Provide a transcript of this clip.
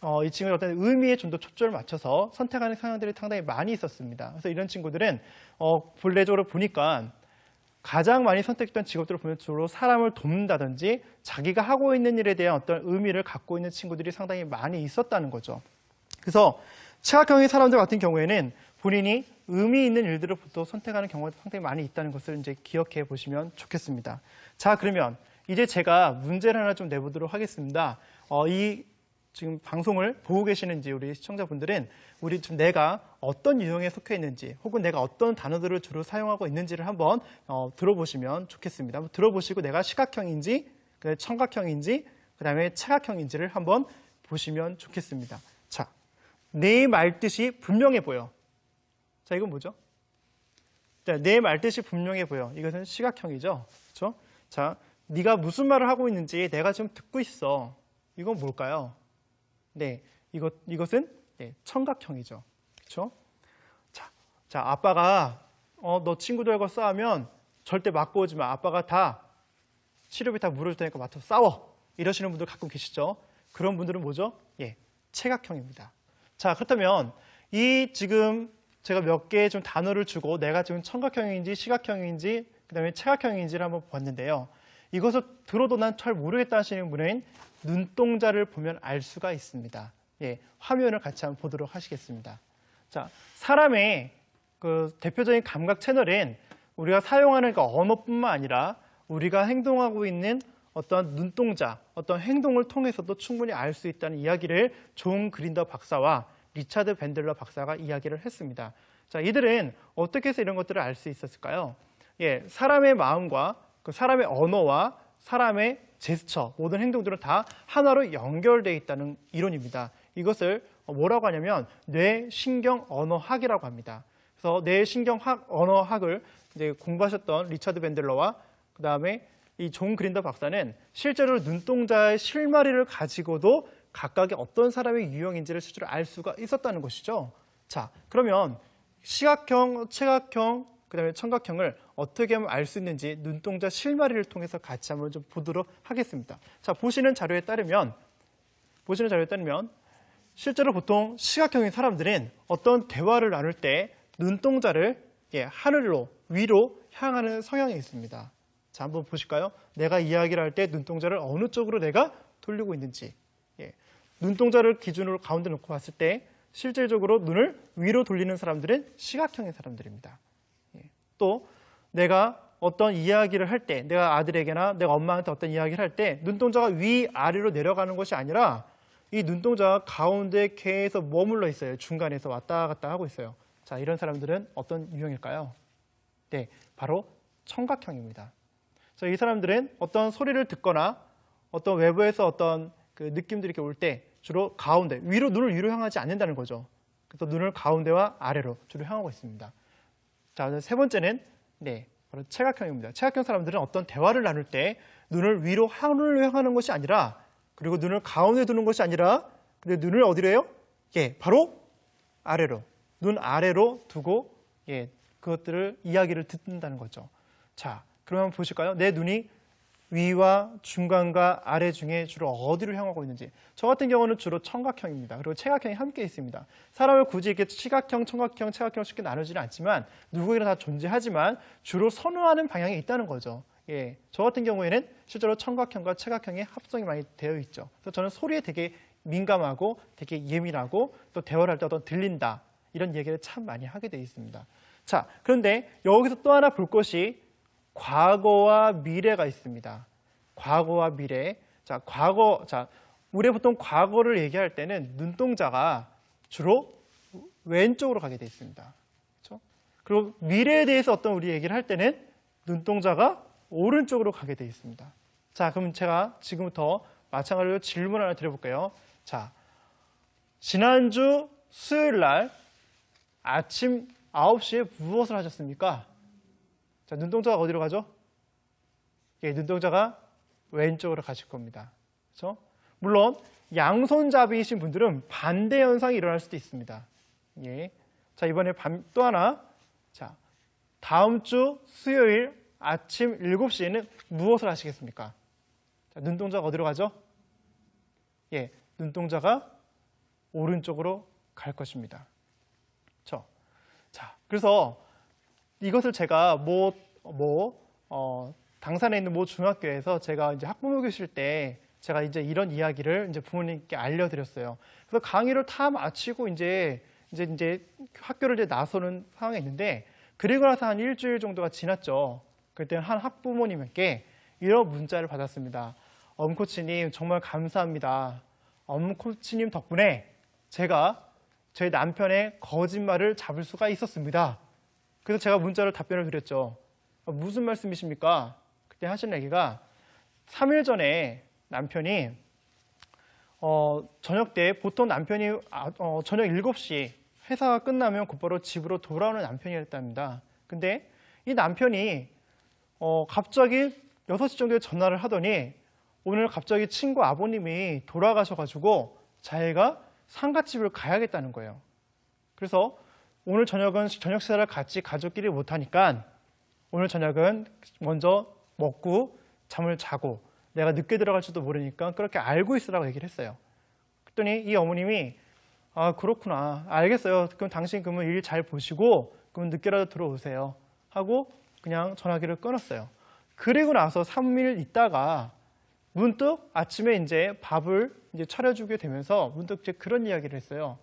어, 이 친구는 어떤 의미에 좀 더 초점을 맞춰서 선택하는 성향들이 상당히 많이 있었습니다. 그래서 이런 친구들은 어, 본래적으로 보니까 가장 많이 선택했던 직업들을 보면 주로 사람을 돕는다든지 자기가 하고 있는 일에 대한 어떤 의미를 갖고 있는 친구들이 상당히 많이 있었다는 거죠. 그래서 체각형의 사람들 같은 경우에는 본인이 의미 있는 일들을 보통 선택하는 경우가 상당히 많이 있다는 것을 이제 기억해 보시면 좋겠습니다. 자, 그러면 이제 제가 문제를 하나 좀 내보도록 하겠습니다. 어, 이 지금 방송을 보고 계시는 지 우리 시청자분들은 우리 좀 내가 어떤 유형에 속해 있는지 혹은 내가 어떤 단어들을 주로 사용하고 있는지를 한번 어, 들어보시면 좋겠습니다. 들어보시고 내가 시각형인지 그 청각형인지 그 다음에 체각형인지를 한번 보시면 좋겠습니다. 자, 내 말 뜻이 분명해 보여. 자, 이건 뭐죠? 자, 내 말 뜻이 분명해 보여. 이것은 시각형이죠. 그렇죠? 자, 네가 무슨 말을 하고 있는지 내가 지금 듣고 있어. 이건 뭘까요? 네, 이것 이것은 네, 청각형이죠. 그렇죠? 자, 자, 아빠가 어, 너 친구들과 싸우면 절대 맞고 오지 마. 아빠가 다 치료비 다 물어줄 테니까 맡아서 싸워. 이러시는 분들 가끔 계시죠? 그런 분들은 뭐죠? 예, 체각형입니다. 자, 그렇다면 이 지금 제가 몇 개의 좀 단어를 주고 내가 지금 청각형인지 시각형인지 그다음에 체각형인지를 한번 봤는데요. 이것을 들어도 난 잘 모르겠다 하시는 분은 눈동자를 보면 알 수가 있습니다. 예, 화면을 같이 한번 보도록 하시겠습니다. 자, 사람의 그 대표적인 감각 채널은 우리가 사용하는 그 언어뿐만 아니라 우리가 행동하고 있는 어떤 눈동자, 어떤 행동을 통해서도 충분히 알 수 있다는 이야기를 존 그린더 박사와 리차드 밴들러 박사가 이야기를 했습니다. 자, 이들은 어떻게 해서 이런 것들을 알 수 있었을까요? 예, 사람의 마음과 그 사람의 언어와 사람의 제스처, 모든 행동들은 다 하나로 연결되어 있다는 이론입니다. 이것을 뭐라고 하냐면 뇌신경 언어학이라고 합니다. 그래서 뇌신경학 언어학을 이제 공부하셨던 리차드 밴들러와 그 다음에 이 존 그린더 박사는 실제로 눈동자의 실마리를 가지고도 각각의 어떤 사람의 유형인지를 실제로 알 수가 있었다는 것이죠. 자, 그러면 시각형, 체각형, 그 다음에 청각형을 어떻게 하면 알 수 있는지 눈동자 실마리를 통해서 같이 한번 좀 보도록 하겠습니다. 자, 보시는 자료에 따르면 보시는 자료에 따르면 실제로 보통 시각형인 사람들은 어떤 대화를 나눌 때 눈동자를 예, 하늘로 위로 향하는 성향이 있습니다. 자, 한번 보실까요? 내가 이야기를 할 때 눈동자를 어느 쪽으로 내가 돌리고 있는지. 예, 눈동자를 기준으로 가운데 놓고 봤을 때 실질적으로 눈을 위로 돌리는 사람들은 시각형의 사람들입니다. 예, 또 내가 어떤 이야기를 할 때, 내가 아들에게나 내가 엄마한테 어떤 이야기를 할 때 눈동자가 위 아래로 내려가는 것이 아니라 이 눈동자가 가운데 계속 머물러 있어요. 중간에서 왔다 갔다 하고 있어요. 자, 이런 사람들은 어떤 유형일까요? 네, 바로 청각형입니다. 자, 이 사람들은 어떤 소리를 듣거나 어떤 외부에서 어떤 그 느낌들이 이렇게 올 때 주로 가운데, 위로, 눈을 위로 향하지 않는다는 거죠. 그래서 눈을 가운데와 아래로 주로 향하고 있습니다. 자, 세 번째는, 네, 바로 체각형입니다. 체각형 사람들은 어떤 대화를 나눌 때 눈을 위로 하늘로 향하는 것이 아니라 그리고 눈을 가운데 두는 것이 아니라 근데 눈을 어디로 해요? 예, 바로 아래로. 눈 아래로 두고 예, 그것들을 이야기를 듣는다는 거죠. 자, 그러면 보실까요? 내 눈이 위와 중간과 아래 중에 주로 어디를 향하고 있는지. 저 같은 경우는 주로 청각형입니다. 그리고 체각형이 함께 있습니다. 사람을 굳이 이렇게 시각형, 청각형, 체각형 쉽게 나누지는 않지만 누구에게나 다 존재하지만 주로 선호하는 방향이 있다는 거죠. 예, 저 같은 경우에는 실제로 청각형과 체각형의 합성이 많이 되어 있죠. 그래서 저는 소리에 되게 민감하고 되게 예민하고 또 대화를 할 때 어떤 들린다 이런 얘기를 참 많이 하게 되어 있습니다. 자, 그런데 여기서 또 하나 볼 것이 과거와 미래가 있습니다. 과거와 미래. 자, 과거, 자, 우리 보통 과거를 얘기할 때는 눈동자가 주로 왼쪽으로 가게 되어 있습니다. 그렇죠? 그리고 미래에 대해서 어떤 우리 얘기를 할 때는 눈동자가 오른쪽으로 가게 되어 있습니다. 자, 그럼 제가 지금부터 마찬가지로 질문 하나 드려볼게요. 자, 지난주 수요일 날 아침 9시에 무엇을 하셨습니까? 자, 눈동자가 어디로 가죠? 예, 눈동자가 왼쪽으로 가실 겁니다. 그렇죠? 물론 양손잡이이신 분들은 반대 현상이 일어날 수도 있습니다. 예. 자, 이번에 밤, 또 하나. 자, 다음 주 수요일 아침 7시에는 무엇을 하시겠습니까? 자, 눈동자가 어디로 가죠? 예, 눈동자가 오른쪽으로 갈 것입니다. 그렇죠? 자, 그래서 이것을 제가 뭐, 뭐, 어, 당산에 있는 모 중학교에서 제가 이제 학부모 교실 때 제가 이제 이런 이야기를 이제 부모님께 알려드렸어요. 그래서 강의를 다 마치고 이제 이제 이제 학교를 이제 나서는 상황이 있는데 그리고 나서 한 일주일 정도가 지났죠. 그때 한 학부모님께 이런 문자를 받았습니다. 엄코치님 정말 감사합니다. 엄코치님 덕분에 제가 제 남편의 거짓말을 잡을 수가 있었습니다. 그래서 제가 문자로 답변을 드렸죠. 어, 무슨 말씀이십니까? 그때 하신 얘기가 3일 전에 남편이 어, 저녁 때 보통 남편이 아, 어, 저녁 7시 회사가 끝나면 곧바로 집으로 돌아오는 남편이었답니다. 근데 이 남편이 어, 갑자기 6시 정도에 전화를 하더니 오늘 갑자기 친구 아버님이 돌아가셔가지고 자기가 상가집을 가야겠다는 거예요. 그래서 오늘 저녁은 저녁 식사를 같이 가족끼리 못하니까 오늘 저녁은 먼저 먹고 잠을 자고 내가 늦게 들어갈지도 모르니까 그렇게 알고 있으라고 얘기를 했어요. 그랬더니 이 어머님이 아 그렇구나 알겠어요. 그럼 당신 그러면 일 잘 보시고 그럼 늦게라도 들어오세요 하고 그냥 전화기를 끊었어요. 그리고 나서 3일 있다가 문득 아침에 이제 밥을 이제 차려주게 되면서 문득 이제 그런 이야기를 했어요.